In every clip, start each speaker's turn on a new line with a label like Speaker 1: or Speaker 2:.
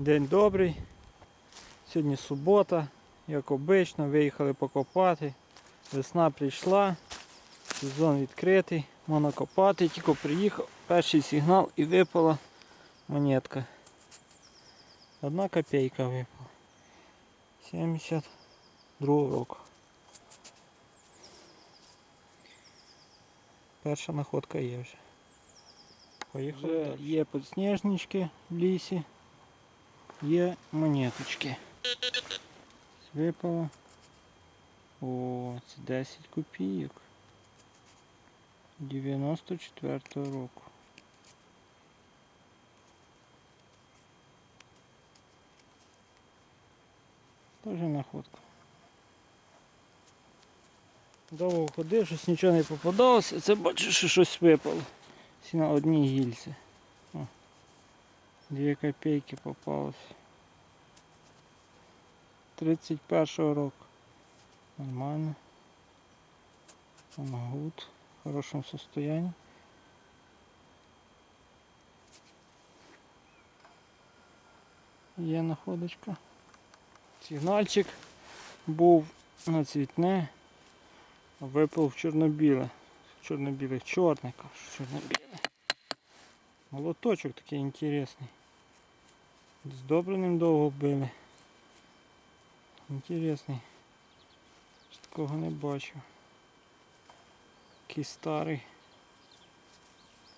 Speaker 1: День добрий. Сьогодні субота, як обично, виїхали покопати. Весна прийшла, сезон відкритий, можна копати, тільки приїхав, перший сигнал і випала монетка. Одна копійка випала. 72 року. Перша находка є вже. Поїхали. Вже є підсніжнички в лісі. Є монеточки. Випало. О, це 10 копійок. 94 року. Тоже находка. Довго ходив, щось нічого не попадалося. Це бачу, що щось випало. Всі на одній гільці. Дві копійки попалось. 31 року. Нормально. Гуд. В хорошем состоянии. Є находочка. Сигнальчик був на цвітне, випав в чорно-біле. Чорно-біле, чорне кажу, чорно-біле. Молоточок такий інтересний. З добреним довго били. Інтересний. Ж Такого не бачив. Такий старий.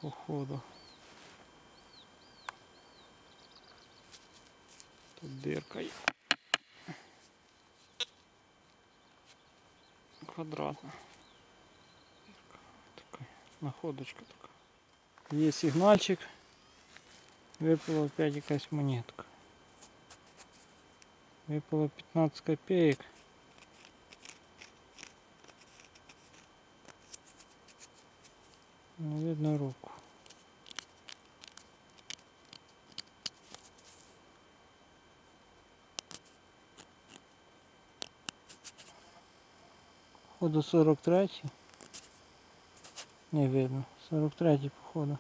Speaker 1: Походу. Тут дирка є. Квадратна. Находочка така. Є сигнальчик. Випала опять якась монетка. Випало 15 копеек. Не видно руку. Походу 43 Не видно. 43 походу.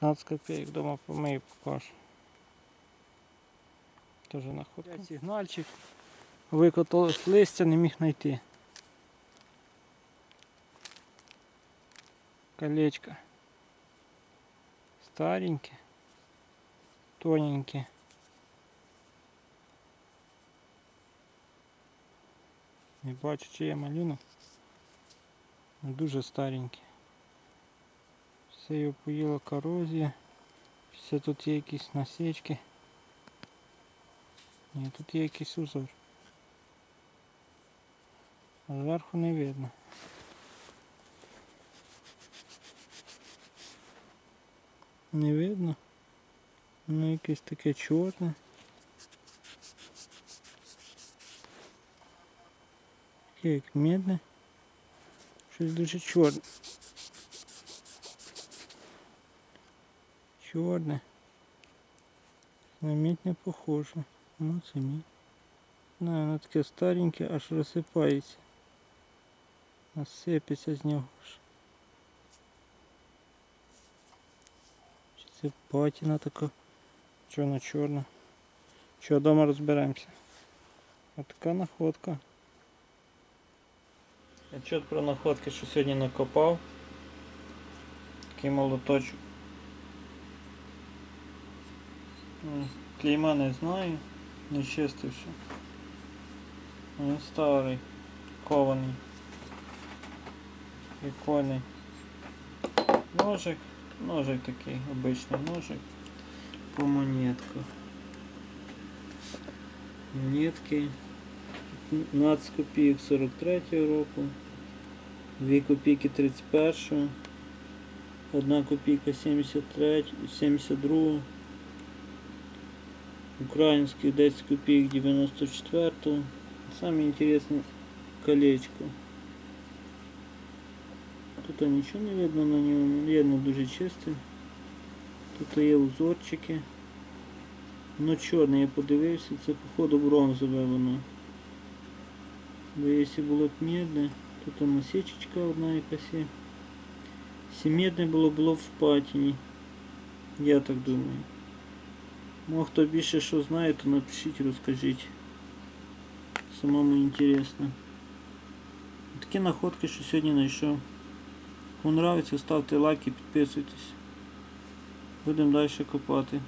Speaker 1: 15 копеек дома помию покажу. Тоже находка. Сигнальчик. Викотали з листя, не міг знайти. Колечко. Стареньке. Тоненьке. Не бачу, чи є малюнок. Дуже стареньке. Все його поїла корозія. Все тут є якісь насічки. Ні, тут є якийсь узор. А зверху не видно. Не видно. Ну якесь таке чорне. Таке як медне. Щось дуже чорне. Чорне. На мідь не похоже. Ну це мідь. Не, воно таке стареньке, аж розсипається. Насипеться з нього. Чи це патіна така чорно-чорна. Що вдома розберемося. Ось така находка. Отчет про находки, що сьогодні накопав. Такий молоточок. Клейма не знаю, не чистив ще. Він старий, кований. Прикольний. Ножик, ножик такий, обичний ножик. По монетках. Монетки. 15 копійок 43 року. 2 копійки 31. 1 копійка 73, 72. Український 10 копійок 94. Саме інтересне колечко. Тут нічого не видно на ньому, є не дуже чисте. Тут є узорчики. Воно чорне, я подивився, це походу бронзове воно. Бо якщо було б медне, то там насічечка одна якась є. Якщо медне було, було б в патіні. Я так думаю. Ну, а хто більше що знає, то напишіть, розкажіть. Самому інтересно. Такі находки, що сьогодні знайшов. Кому нравиться, ставте лайки, підписуйтесь. Будемо далі копати.